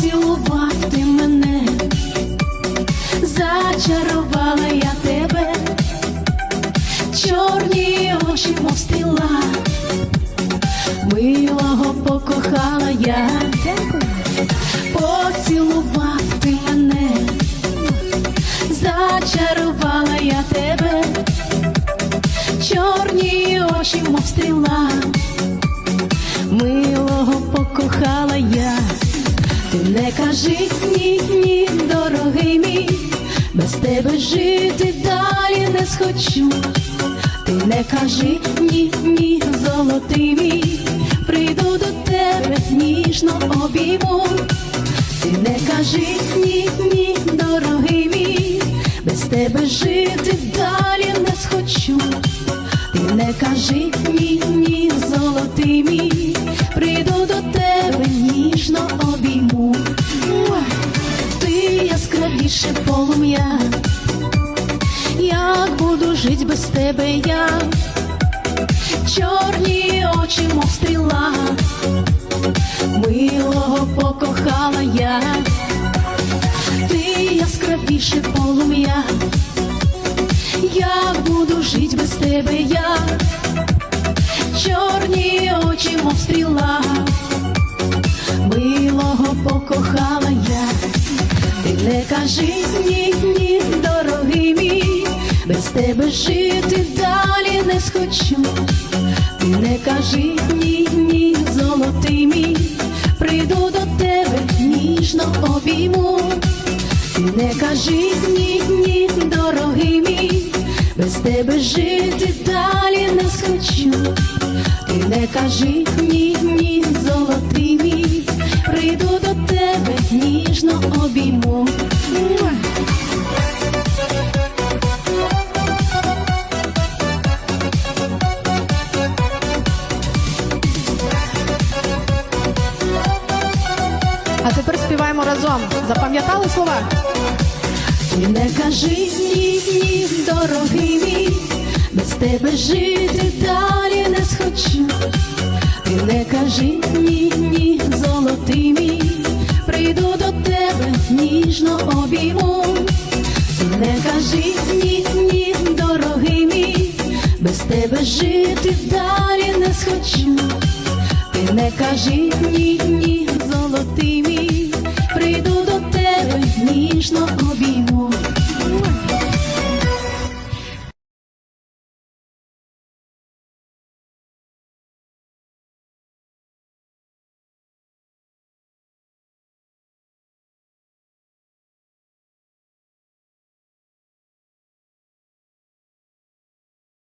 поцілував ти мене, зачарувала я тебе, чорні очі, мов милого покохала я, поцілував ти мене, зачарувала я тебе, чорні очі, мов стріла. Милого покохала я, ти не кажи ні, ні, дорогий мій, без тебе жити далі не схочу. Ти не кажи ні, ні, золотий мій, прийду до тебе ніжно обійму. Ти не кажи ні, ні, дорогий мій, без тебе жити далі не схочу. Ти не кажи ні, ні, як буду жить без тебе я, чорні очі, мов стріла, милого покохала я, ти яскравіше полум'я. Як буду жить без тебе я, чорні очі, мов стріла, милого покохала я, ти не кажи ні, ні, тебе жити далі не схочу, ти не кажи ні, ні, золотий мій, прийду до тебе ніжно обійму. Ти не кажи ні, ні, дорогий мій, без тебе жити далі не схочу. Ти не кажи ні, ні, А тепер співаємо разом. Запам'ятали слова? Ти не кажи ні, ні, дорогий мій, без тебе жити далі не схочу. Ти не кажи ні, ні, золотий мій, прийду до тебе ніжно обійму. Ти не кажи ні, ні, дорогий мій, без тебе жити далі не схочу. Ти не кажи ні, ні, ніжно обійму.